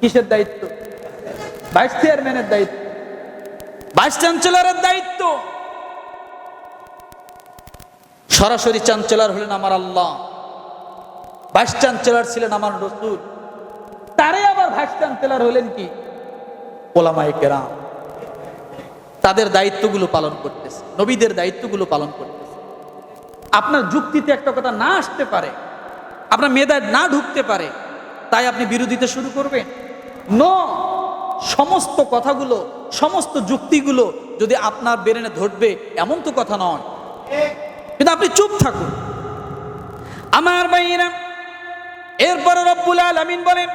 কিসের দায়িত্ব? ভাইস চেয়ারম্যানের দায়িত্ব। ভাইস চ্যান্সেলরের দায়িত্ব। সরাসরি চ্যান্সেলর হলেন আমার আল্লাহ। ভাইস চ্যান্সেলর ছিলেন আমার রসুল। তারে আবার ভাইস চ্যান্সেলর হলেন কি? ওলামাই কেরাম। তাদের দায়িত্বগুলো পালন করতেছে। নবীদের দায়িত্বগুলো পালন করতেছে। আপনার যুক্তিতে একটা কথা না আসতে পারে, আপনার মেধায় না ঢুকতে পারে, তাই আপনি বিরোধিতা শুরু করবেন। ন সমস্ত কথাগুলো, সমস্ত যুক্তিগুলো যদি আপনার বেরেনে ধরবে, এমন তো কথা নয়। কিন্তু আপনি চুপ থাকুন। আমার ভাইরা এরপরে রব্বুল আলামিন বলেন,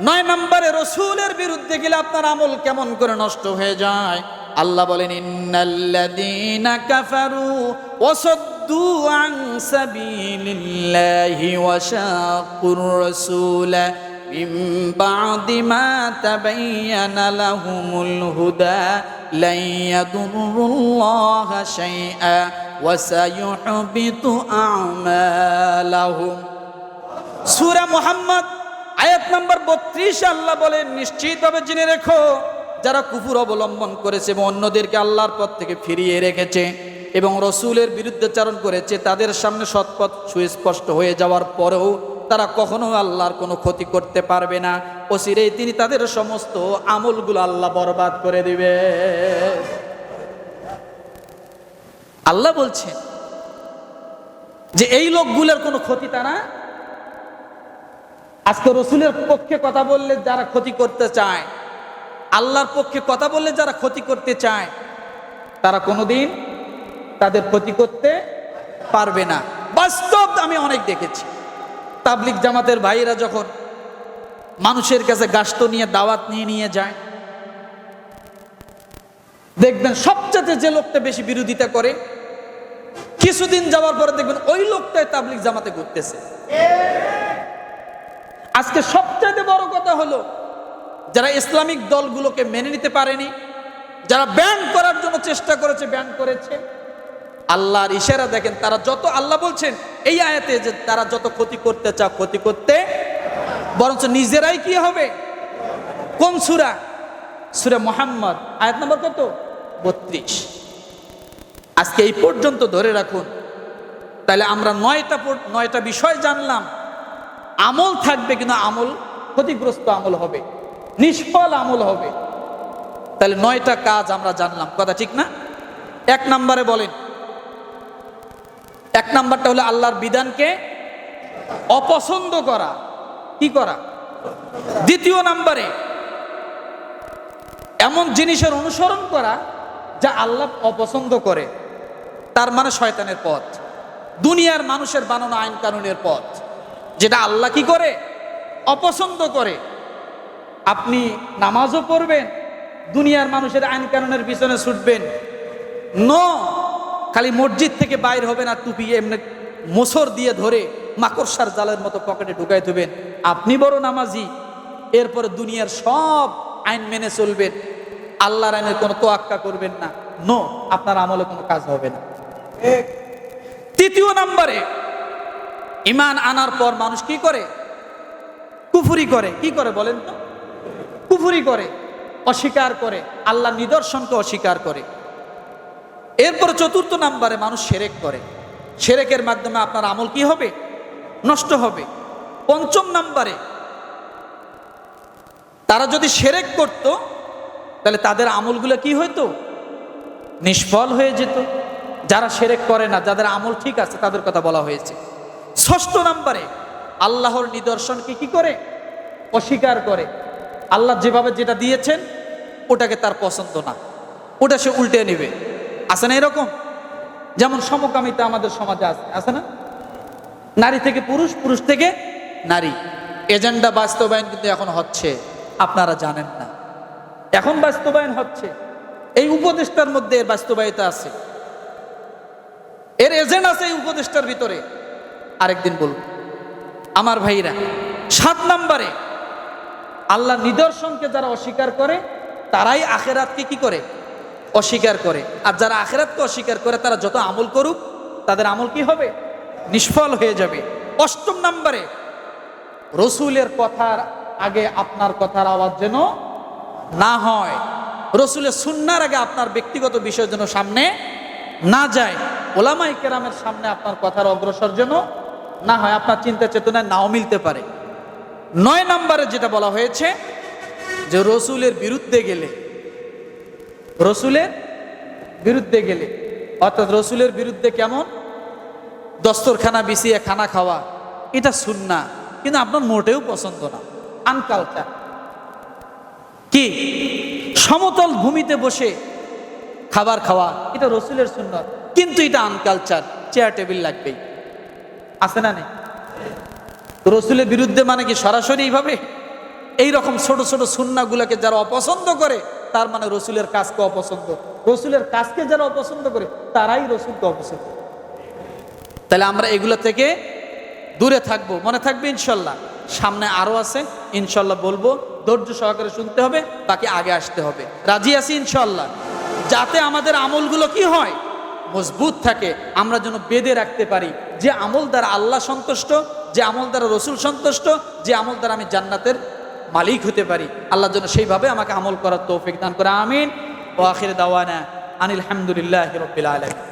নয় নম্বরে রসুলের বিরুদ্ধে গেলে আপনার আমল কেমন করে নষ্ট হয়ে যায়? আল্লাহ বলেন, ইন্নাল্লাযীনা কাফারু ওয়াসাদ্দু আন সাবিলিল্লাহি ওয়া শাকুর রাসূলা মিন বাদি মা তাবায়্যানা লাহুমুল হুদা লান ইয়াদুরুল্লাহা শাইআ ওয়া সায়ুহবিতু আমালাহুম সূরা মুহাম্মদ আয়াত নাম্বার বত্রিশ আল্লাহ বলেন নিশ্চিতভাবে জেনে রেখো যারা কুফুর অবলম্বন করেছে এবং অন্যদেরকে আল্লাহর পথ থেকে ফিরিয়ে রেখেছে। এবং রসুলের বিরুদ্ধে চারণ করেছে, তাদের সামনে সৎপথ সুস্পষ্ট হয়ে যাওয়ার পরেও তারা কখনো আল্লাহর কোনো ক্ষতি করতে পারবে না। অচিরেই তিনি তাদের সমস্ত আমলগুলো আল্লাহ বরবাদ করে দিবে। আল্লাহ বলছেন যে এই লোকগুলোর কোনো ক্ষতি তারা আজকে রসুলের পক্ষে কথা বললে যারা ক্ষতি করতে চায়, আল্লাহর পক্ষে কথা বললে যারা ক্ষতি করতে চায়, তারা কোনোদিন তাদের ক্ষতি করতে পারবে না। বাস্তব আমি অনেক দেখেছি। তাবলিক জামাতের ভাইয়েরা যখন মানুষের কাছে গাছতো নিয়ে, দাওয়াত নিয়ে নিয়ে যায়, দেখবেন সবচেয়ে যে লোকটা বেশি বিরোধিতা করে, কিছুদিন যাওয়ার পরে দেখবেন ওই লোকটাই তাবলিক জামাতে ঘুরতেছে। আজকে সবচাইতে বড় কথা হলো, যারা ইসলামিক দলগুলোকে মেনে নিতে পারেনি, যারা ব্যান করার জন্য চেষ্টা করেছে, ব্যান করেছে আল্লাহর ইশারা দেখেন, তারা যত আল্লাহ বলছেন, এই আয়াতে যে তারা যত ক্ষতি করতে চা ক্ষতি করতে, বরঞ্চ নিজেরাই কি হবে? কোন সুরা? সুরা মোহাম্মদ, আয়াত নম্বর কত? বত্রিশ। আজকে এই পর্যন্ত ধরে রাখুন, তাহলে আমরা নয়টা নয়টা বিষয় জানলাম। আমল থাকবে কিন্তু আমল? ক্ষতিগ্রস্ত আমল হবে, নিষ্ফল আমল হবে। তাহলে নয়টা কাজ আমরা জানলাম, কথা ঠিক না? এক নম্বরে বলেন নাম্বারটা হলো আল্লাহর বিধানকে অপছন্দ করা। কি করা? দ্বিতীয় নাম্বারে এমন জিনিসের অনুসরণ করা যা আল্লাহ অপছন্দ করে। তার মানে শয়তানের পথ। দুনিয়ার মানুষের বানানো আইন কানুনের পথ। যেটা আল্লাহ কি করে? অপছন্দ করে। আপনি নামাজও পড়বেন, দুনিয়ার মানুষের আইন কানুনের পিছনে ছুটবেন। নো খালি মসজিদ থেকে বাইর হবে না টুপি এমনি মোসর দিয়ে ধরে মাকড়সার জালের মতো পকেটে ঢুকাই দেবেন আপনি বড় নামাজি এরপরে দুনিয়ার সব আইন মেনে চলবেন আল্লাহর আইনের কোনো তোয়াক্কা করবেন না। নো আপনার আমলে কোনো কাজ হবে না। তৃতীয় নম্বরে ইমান আনার পর মানুষ কি করে? কুফুরি করে। কি করে বলেন তো? কুফুরি করে অস্বীকার করে। আল্লাহ নিদর্শনকে অস্বীকার করে। এরপর চতুর্থ নাম্বারে মানুষ সেরেক করে। সেরেকের মাধ্যমে আপনার আমল কি হবে? নষ্ট হবে। পঞ্চম নাম্বারে তারা যদি সেরেক করত, তাহলে তাদের আমলগুলো কি হইতো? নিষ্ফল হয়ে যেত। যারা সেরেক করে না, যাদের আমল ঠিক আছে, তাদের কথা বলা হয়েছে। ষষ্ঠ নাম্বারে আল্লাহর নিদর্শনকে কি করে? অস্বীকার করে। আল্লাহ যেভাবে যেটা দিয়েছেন, ওটাকে তার পছন্দ না। ওটা সে উল্টে নেবে। আছে না এরকম? যেমন সমকামিতা আমাদের সমাজে আছে আছে না? নারী থেকে পুরুষ পুরুষ থেকে নারী। এজেন্ডা বাস্তবায়ন কিন্তু এখন হচ্ছে, আপনারা জানেন না। এখন বাস্তবায়ন হচ্ছে, এই উপদেষ্টার মধ্যে এর বাস্তবায়িত আছে। এর এজেন্ট আছে এই উপদেষ্টার ভিতরে। আরেকদিন বলব, আমার ভাইরা, সাত নম্বরে আল্লাহ নিদর্শনকে যারা অস্বীকার করে, তারাই আখেরাতকে কি করে? অস্বীকার করে। আর যারা আখেরাতকে অস্বীকার করে, তারা যত আমল করুক, তাদের আমল কি হবে? নিষ্ফল হয়ে যাবে। অষ্টম নম্বরে, রসুলের কথার আগে আপনার কথার আওয়াজ যেন না হয়। রসুলের সুন্নার আগে আপনার ব্যক্তিগত বিষয় যেন সামনে না যায়। ওলামাই কেরামের সামনে আপনার কথার অগ্রসর যেন না হয়। আপনার চিন্তা চেতনায় নাও মিলতে পারে। নয় নম্বরে যেটা বলা হয়েছে যে রসুলের বিরুদ্ধে গেলে রসুলের বিরুদ্ধে গেলে। অর্থাৎ রসুলের বিরুদ্ধে কেমন? দস্তরখানা বিছিয়ে খানা খাওয়া। এটা সুন্না। কিন্তু আপনার মোটেও পছন্দ না। আনকালচার। কি? সমতল ভূমিতে বসে খাবার খাওয়া। এটা রসুলের সুন্নত। কিন্তু এটা আনকালচার। চেয়ার, টেবিল লাগবেই। আছে না নেই? রসুলের বিরুদ্ধে মানে কি সরাসরি এইভাবে? এইরকম ছোট ছোট সুন্নাগুলোকে যারা অপছন্দ করে তার মানে রসুলের কাজকে অপছন্দ। রসুলের কাজকে যারা অপছন্দ করে, তারাই রসুলকে অপছন্দ। তাহলে আমরা এগুলো থেকে দূরে থাকব, মনে থাকবে ইনশাল্লাহ। সামনে আরও আছে, ইনশাল্লাহ বলব, ধৈর্য সহকারে শুনতে হবে, বাকি আগে আসতে হবে। রাজি আছি ইনশাল্লাহ? যাতে আমাদের আমলগুলো কি হয়? মজবুত থাকে, আমরা যেন বেঁধে রাখতে পারি। যে আমল দ্বারা আল্লাহ সন্তুষ্ট, যে আমল দ্বারা রসুল সন্তুষ্ট, যে আমল দ্বারা আমি জান্নাতের মালিক হতে পারি। আল্লাহ জন্য সেইভাবে আমাকে আমল করার তৌফিক দান করে, আমিন। ও আখির দাওয়ানা আনিল হামদুলিল্লাহ রবিল আলম